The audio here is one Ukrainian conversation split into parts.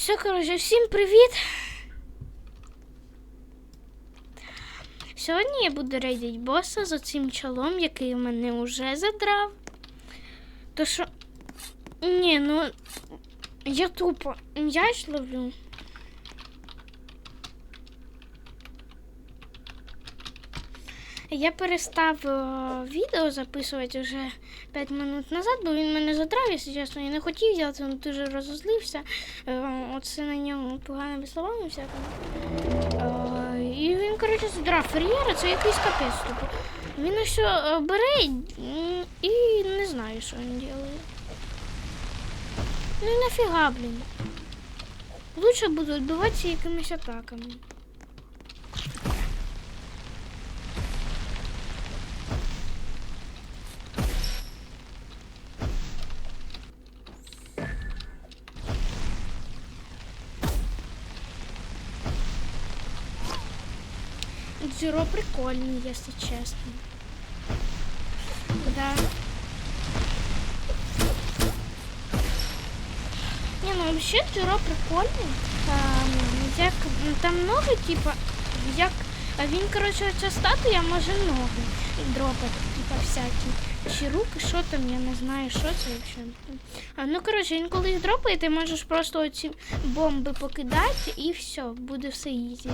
Все, коротше, всім привіт. Сьогодні я буду рейдити боса за цим чолом, який мене вже задрав. То що. Ні, ну. Я тупо м'яч ловлю. Я перестав е, відео записувати вже 5 минут назад, бо він мене задрав, якщо чесно, я не хотів взяти, він дуже розозлився. Е, Оце на ньому поганими словами всякими. Е, І він, коротше, задрав фер'єра, це якийсь капець тупо. Він ось е, бере і не знаю, що він робить. Ну і нафіга, блін. Лучше буду відбиватися якимись атаками. Дзюро прикольный, если честно. Да. Не, ну вообще дзюро прикольний. Там, як, ну, там много, типа, як. А він, коротше, ця статуя може ноги дропати, типа всякі. Чи руки, що там, я не знаю, що це взагалі. А, ну, коротше, він коли їх дропає, ти можеш просто оці бомби покидати і все, буде все ізі.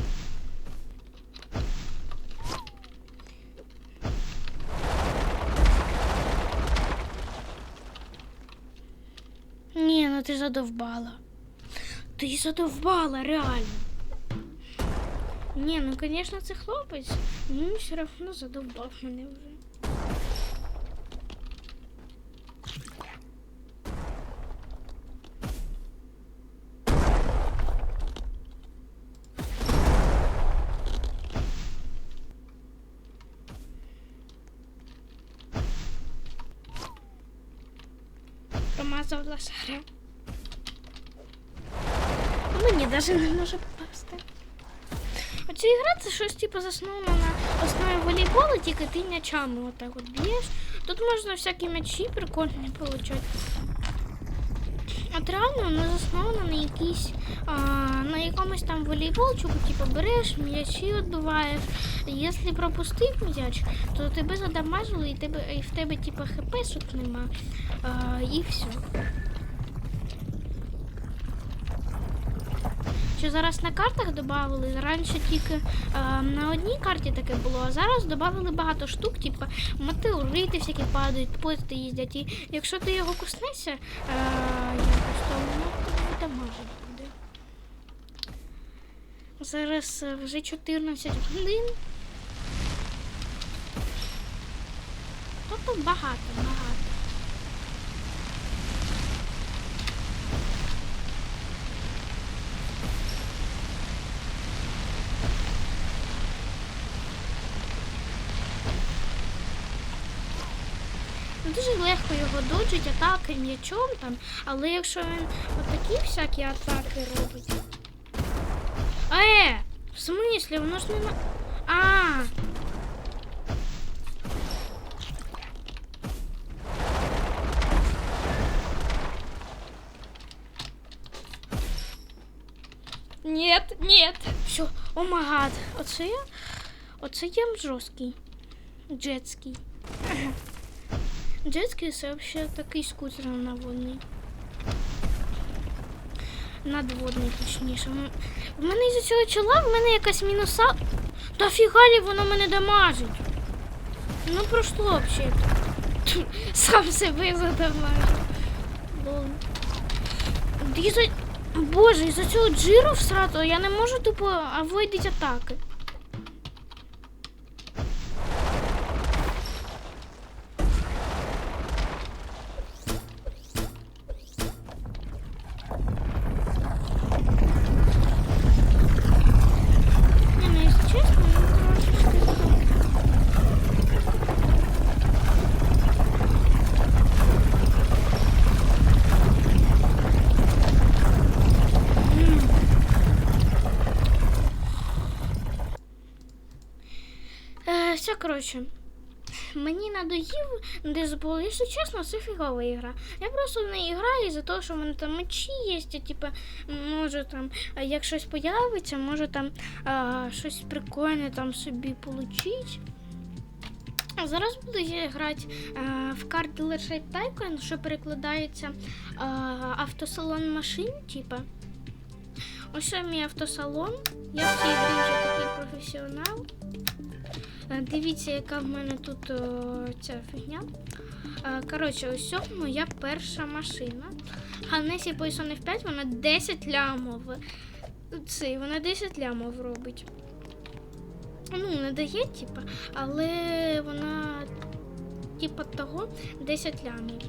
ти задовбала. Ти задовбала, реально. Ні, ну звісно, це хлопець. Ну, Він все одно задовбав мене вже. Промазав лошара. Мені навіть не може попасти. Оця ігра це щось типу засновано на основі волейболу, тільки ти м'ячами отак от б'єш. Тут можна всякі м'ячі прикольні отримати. От реально воно засновано на якійсь, а, на якомусь там волейболчику, типу береш, м'ячі відбиваєш. Якщо пропустив м'яч, то тебе задамажили і, тебе, і в тебе типу хпшок нема. А, і все. Що зараз на картах додали, раніше тільки е, на одній карті таке було, а зараз додали багато штук, типу метеорити всякі падають, поїзди їздять. І якщо ти його коснешся, е, якось, то воно тобі дамажить буде. Зараз е, вже 14 годин. Тобто багато, багато. Ну, Дуже легко його доджить атаки м'ячом там, але якщо він отакі всякі атаки робить. Е! В смислі, воно ж не на. А! Нет, нет. Все, о магад. Оце я. Оце я жорсткий. Джетський. Джетський це взагалі такий скутер наводний. Надводний, точніше. В мене із цього чола в мене якась мінуса. Та фігалі воно мене дамажить. Ну пройшло взагалі. Сам себе задамажив. Боже, із-за цього джиру всратого я не можу тупо авойдити атаки. Коротше. мені надоїв Дезбол. Якщо чесно, це фігова ігра. Я просто в неї граю за того, що в мене там мечі є, типу, може там, як щось появиться, може там а, щось прикольне там собі. А Зараз буду я грати а, в Car Dealership Tycoon, що перекладається а, автосалон машин, типа. Ось мій автосалон. Я в цій грі вже такий професіонал. Е, Дивіться, яка в мене тут о, ця фігня. Е, Коротше, ось моя перша машина. Ганесі Poison F5, вона 10 лямов. Це, вона 10 лямов робить. Ну, не дає, типа, але вона, типа, того 10 лямів.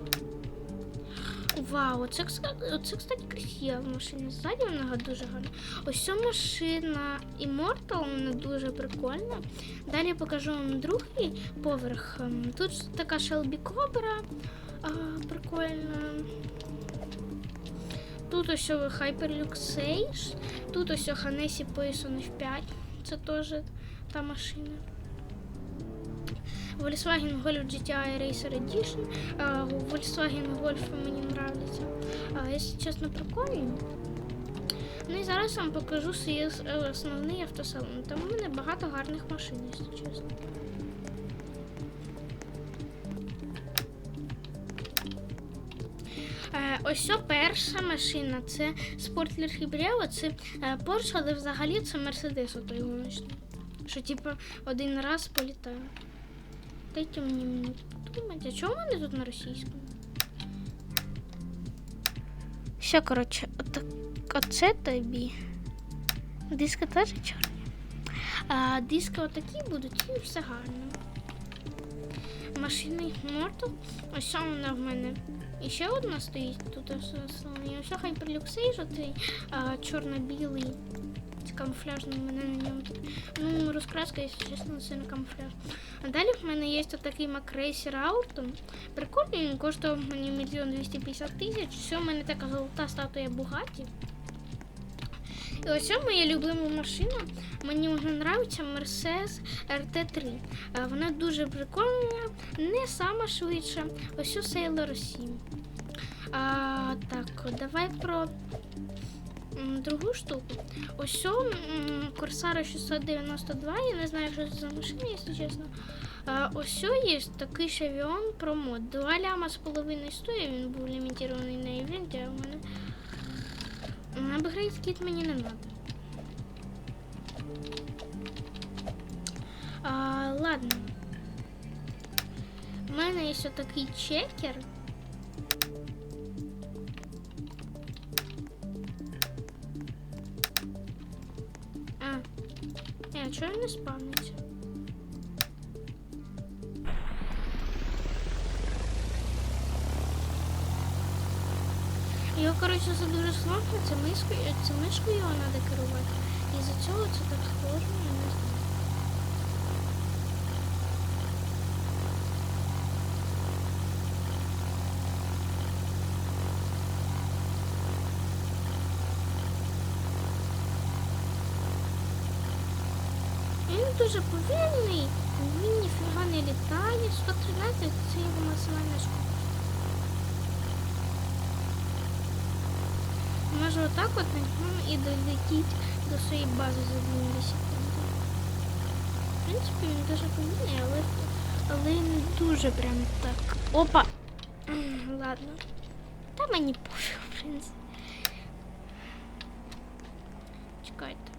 Вау, кста- оце, кстати, красива машина. Ззаді вона дуже гарна. Ось ця машина Immortal, вона дуже прикольна. Далі покажу вам другий поверх. Ем, Тут така Shelby Cobra а, прикольна. Тут ось Hyperlux Sage, тут ось Hanesi Poison F5. Це теж та машина. Volkswagen Golf GTI Racer Edition. Volkswagen Golf мені нравится. А, якщо чесно, прикольно. Ну і зараз вам покажу свій е, основний автосалон. Там у мене багато гарних машин, якщо чесно. Е, Ось перша машина. Це Sportler Hybrid, це е, Porsche, але взагалі це Mercedes отой гоночний. Що типу один раз політає. Дайте мені подумати. А чому в мене тут на російському? Все, коротше, отак, оце тобі. Диски теж чорні. А диски отакі будуть і все гарно. Машини Мортал. Ось вона в мене. І ще одна стоїть тут ось основні. Ось Hyperlux Age, отий а, чорно-білий. Це камуфляжний, мене на ньому. Ну, розкраска, якщо чесно, це не камуфляж. А далі в мене є такий Макрейсер Auto. Прикольний, він коштував мені мільйон 250 тисяч. Все, в мене така золота статуя Бугаті. І ось моя любима машина. Мені вже подобається Mercedes RT3. Е, Вона дуже прикольна, не сама швидша. Ось це Sailor 7. А, так, давай про м, другу штуку. Ось Corsair 692, я не знаю, що це за машина, якщо чесно. Ось є такий Pro Mod. Два ляма з половиною стоїть, він був лімітований на івенті, а в мене Апгрейд кіт мені не треба. А, ладно. У мене є ще такий чекер. Чого він не спавниться? Його, коротше, це дуже слабко, це мишкою його треба керувати. І за цього це так сложно, я не знаю. Він дуже повільний, він ніфіга не літає. 113 це його максимальна шкода. Може отак от на ньому і долетіть до своєї бази за 2 секунди. В принципі, він дуже повільний, але, але не дуже прям так. Опа! Ладно. Та мені пофіг, в принципі. Чекайте.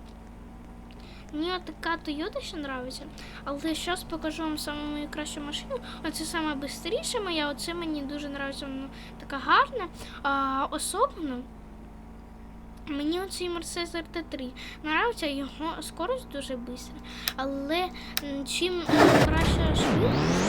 Мені така Toyota ще подобається, але зараз покажу вам саму мою кращу машину. Оце саме бистріша моя, оце мені дуже подобається, вона така гарна. А, особливо Мені оцей Mercedes RT3 нравиться його скорость дуже швидка, але чим краще швидкість,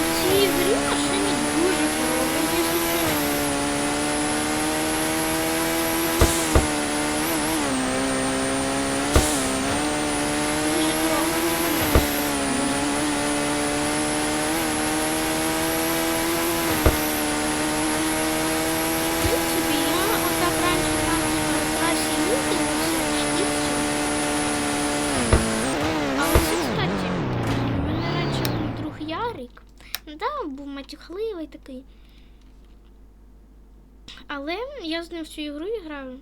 в цій грі машині дуже подобається, якщо чесно. Дуже дорого. чухливий такий. Але я з ним в цю ігру і граю.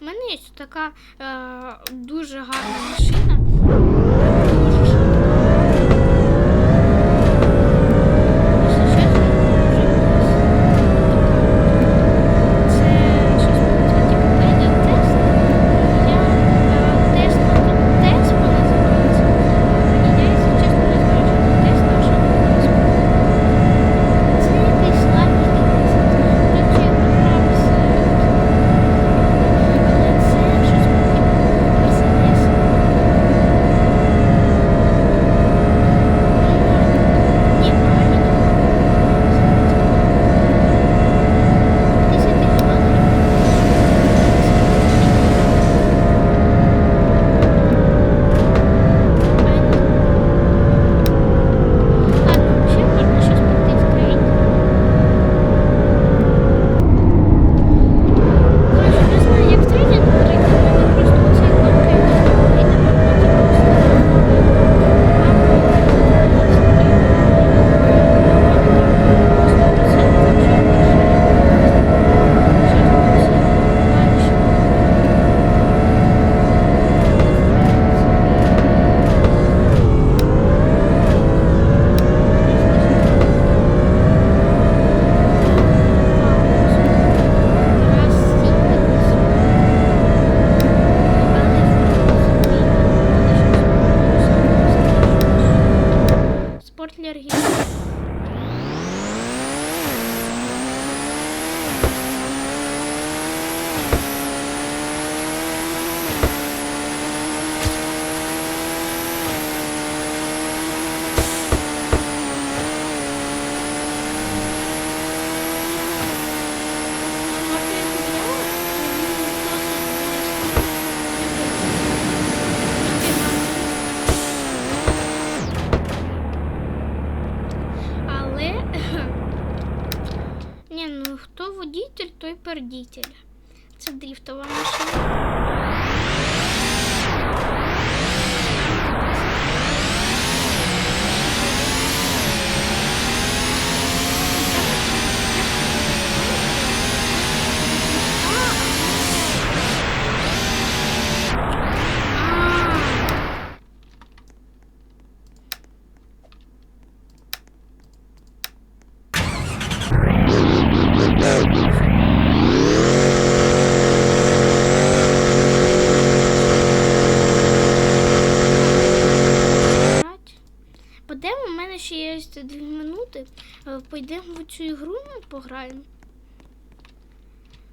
У мене є така е, дуже гарна машина. Той. Це дріфтова машина. Ну, пограємо.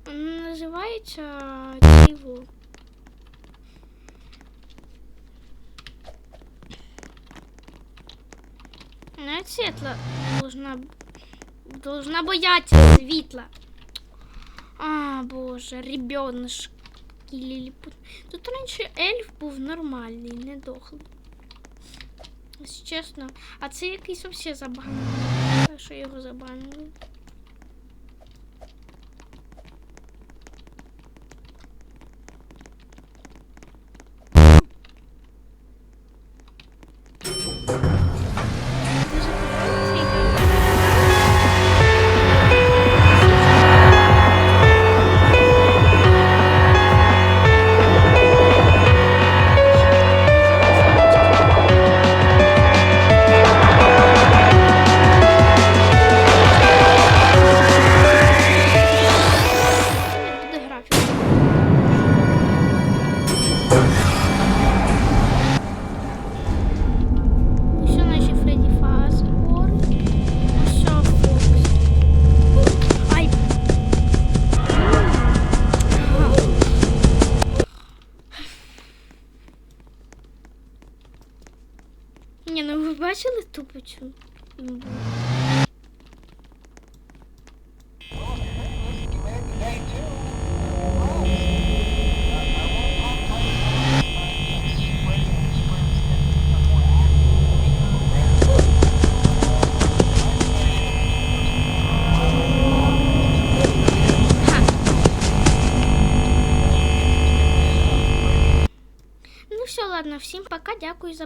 Вона називається Тіво. Навіть світла должна, должна боятися світла. А, боже, ребенок. Ліліпут. Тут раніше ельф був нормальний, не дохлий. Чесно. А це якийсь взагалі забанений. Що його забанили. Імбу? Ну все, ладно, всім пока, дякую за